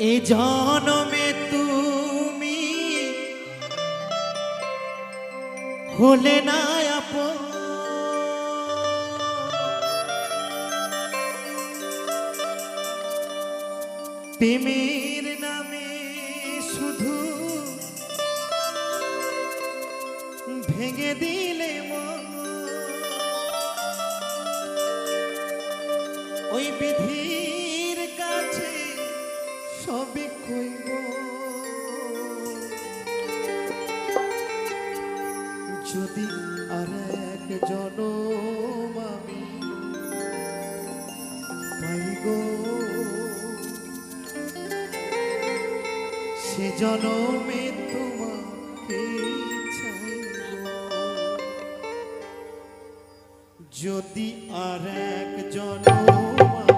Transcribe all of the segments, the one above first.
এ জনমে তুমি হলে না আপন। প্রেমের নামে শুধু ভেঙে দিলে মন। ওই বিধি সবে কইব যদি আর এক জনম আমি পাইব সে জনমে তোমাকে যদি আর এক জনম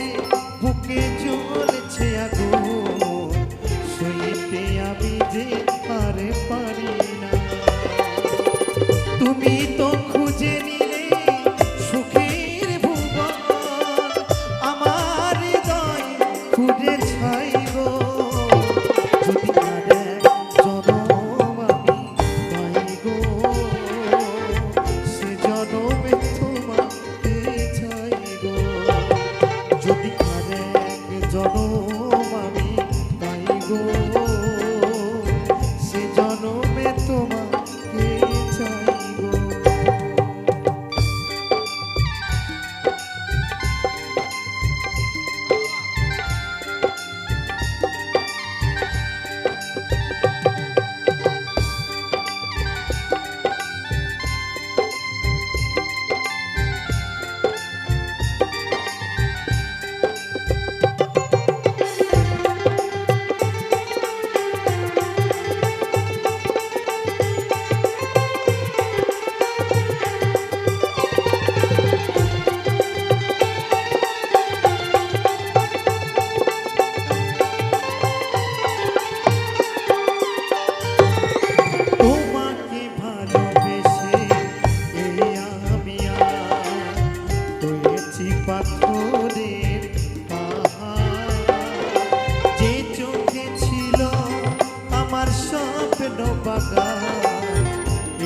আমার স্বপ্ন বাগান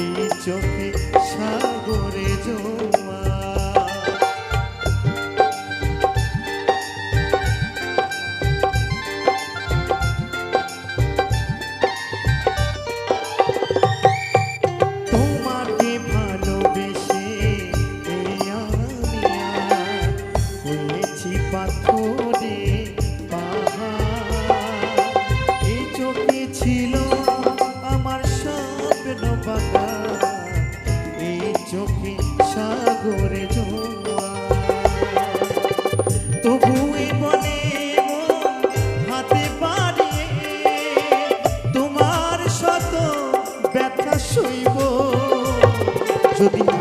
এই চোখে তবুই বলে হাতে পারিয়ে তোমার শত ব্যথা যদি